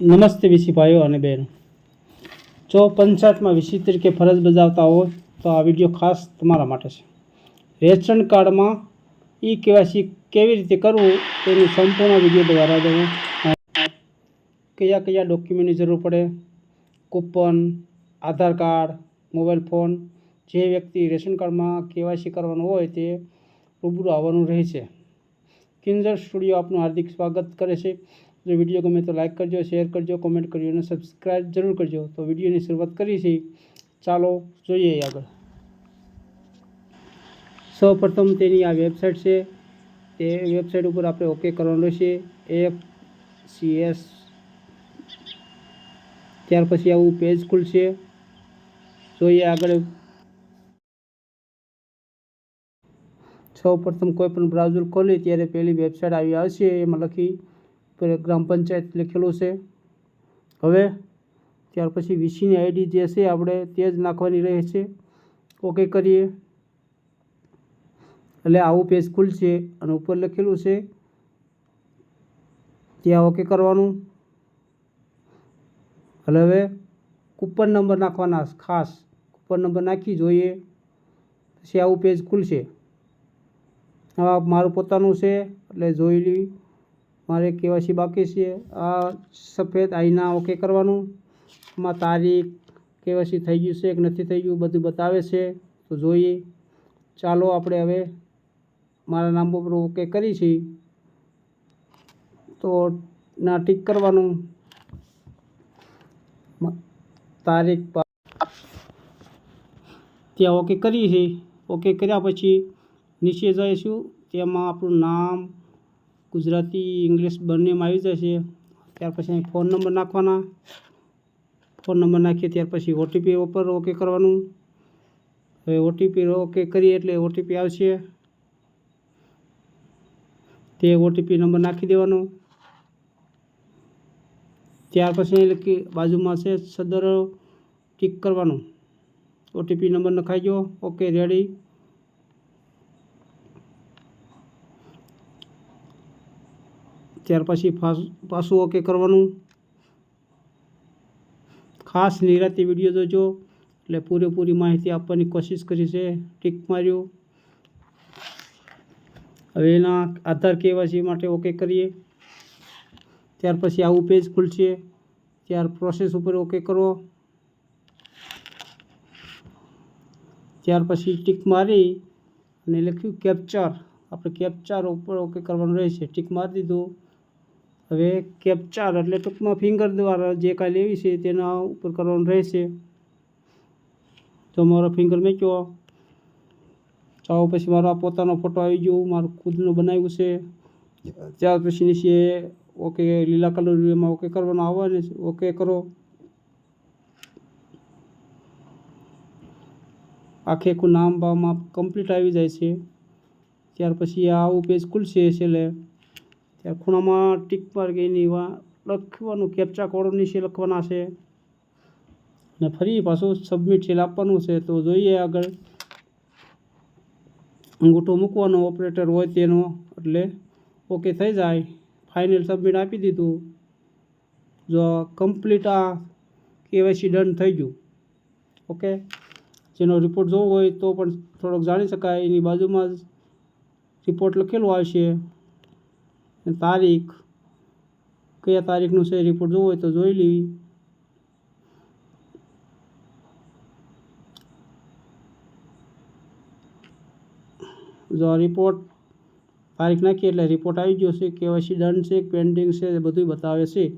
નમસ્તે વીસી ભાઈઓ અને બહેનો. જો પંચાયતમાં વીસી તરીકે ફરજ બજાવતા હોય તો આ વીડિયો ખાસ તમારા માટે છે. રેશન કાર્ડમાં ઈ કેવાયસી કેવી રીતે કરવું તેનું સંપૂર્ણ વીડિયો દ્વારા દેવું કયા કયા ડોક્યુમેન્ટની જરૂર પડે? Coupon, Aadhaar card, mobile phone, જે વ્યક્તિ રેશન કાર્ડમાં કેવાયસી કરવાનું હોય તે રૂબરૂ આવવાનું રહે છે. કિંજર સ્ટુડિયો આપનું હાર્દિક સ્વાગત કરે છે. જો વીડિયો ગમે તો લાઇક કરજો, શેર કરજો કોમેન્ટ કરજો અને સબસ્ક્રાઈબ જરૂર કરજો. તો વિડીયોની શરૂઆત કરી છે. ચાલો જોઈએ આગળ. સૌ પ્રથમ તેની આ વેબસાઇટ છે. તે વેબસાઇટ ઉપર આપણે ઓકે કરવાનું રહેશે. એફ સી એસ ત્યાર પછી આવું પેજ ખુલશે. જોઈએ આગળ. સૌ પ્રથમ કોઈ બ્રાઉઝર ખોલી ત્યારે પહેલી વેબસાઇટ આવી આવશે. એમાં લખી ગ્રામ પંચાયત લખેલું છે. હવે ત્યાર પછી વીસીની આઈડી જે છે આપણે તે જ નાખવાની રહે છે. ઓકે કરીએ. એટલે આવું પેજ ખુલશે અને ઉપર લખેલું છે. ત્યાં ઓકે કરવાનું. એટલે હવે કૂપન નંબર નાખવાના ખાસ કૂપન નંબર નાખી જોઈએ. પછી આવું પેજ ખુલશે. હવે મારું પોતાનું છે, એટલે જોઈ લઈ મારે કેવાયસી બાકી છે. આ સફેદ આઈના ઓકે કરવાનું. એમાં તારીખ, કેવાયસી થઈ ગયું છે કે નથી થઈ ગયું બધું બતાવે છે. તો જોઈએ. ચાલો આપણે હવે મારા નામ ઉપર ઓકે કરી છે. તો ના ટીક કરવાનું. તારીખ ત્યાં ઓકે કરી છે. ઓકે કર્યા પછી નીચે જઈશું. તેમાં આપણું નામ ગુજરાતી ઇંગ્લિશ બંનેમાં આવી જશે. ત્યાર પછી અહીં ફોન નંબર નાખવાના. ફોન નંબર નાખીએ, ત્યાર પછી ઓટીપી ઉપર ઓકે કરવાનું. હવે ઓટીપી ઓકે કરીએ એટલે ઓટીપી આવશે. તે ઓટીપી નંબર નાખી દેવાનો. ત્યાર પછી લખી, બાજુમાં છે, સદર, ટીક કરવાનું. ઓટીપી નંબર નખાઈ ગયો. ઓકે રેડી ત્યાર પછી પાછું ઓકે કરવાનું. ખાસ નિરાતી વીડિયો જોજો. એટલે પૂરેપૂરી માહિતી આપવાની કોશિશ કરી છે. ટીક માર્યું. હવે એના આધાર કેવાયસી માટે ઓકે કરીએ. ત્યાર પછી આવું પેજ ખુલશે. ત્યાર પ્રોસેસ ઉપર ઓકે કરો. ત્યાર પછી ટીક મારી અને લખ્યું કેપ્ચર આપણે કેપ્ચર ઉપર ઓકે કરવાનું રહેશે. ટીક મારી દીધું. હવે કેપ્ચાર એટલે ટૂંકમાં ફિંગર દ્વારા જે કાંઈ લેવી છે તેના ઉપર કરવાનું રહેશે. તો મારો ફિંગર મેંચ્યો ચાલો પછી મારો પોતાનો ફોટો આવી ગયો. મારું ખુદનું બનાવ્યું છે. ત્યાર પછી નીચે ઓકે લીલા કલર એમાં ઓકે કરવાનું આવવાને ઓકે કરો. આખે આખું નામ ભાવમાં કમ્પ્લીટ આવી જાય છે. ત્યાર પછી આવું પેજ ખુલશે છેલ્લે. ત્યાં ખૂણામાં ટીક માર્ક એની લખવાનું કેપ્ચા કોડ નીચે લખવાના છે અને ફરી પાછું સબમિટ છે આપવાનું છે તો જોઈએ આગળ અંગૂઠો મૂકવાનો ઓપરેટર હોય તેનો એટલે ઓકે થઈ જાય ફાઇનલ સબમિટ આપી દીધું જો કમ્પ્લીટ આ કેવાયસી ડન થઈ ગયું ઓકે જેનો રિપોર્ટ જોવો હોય તો પણ થોડોક જાણી શકાય એની બાજુમાં જ રિપોર્ટ લખેલો આવશે તારીખ, કયા તારીખનું છે રિપોર્ટ જોવો હોય તો જોઈ લેવી જો રિપોર્ટ તારીખ નાખીએ એટલે રિપોર્ટ આવી ગયો છે કેવાયસી ડન છે પેન્ડિંગ છે એ બધું બતાવે છે.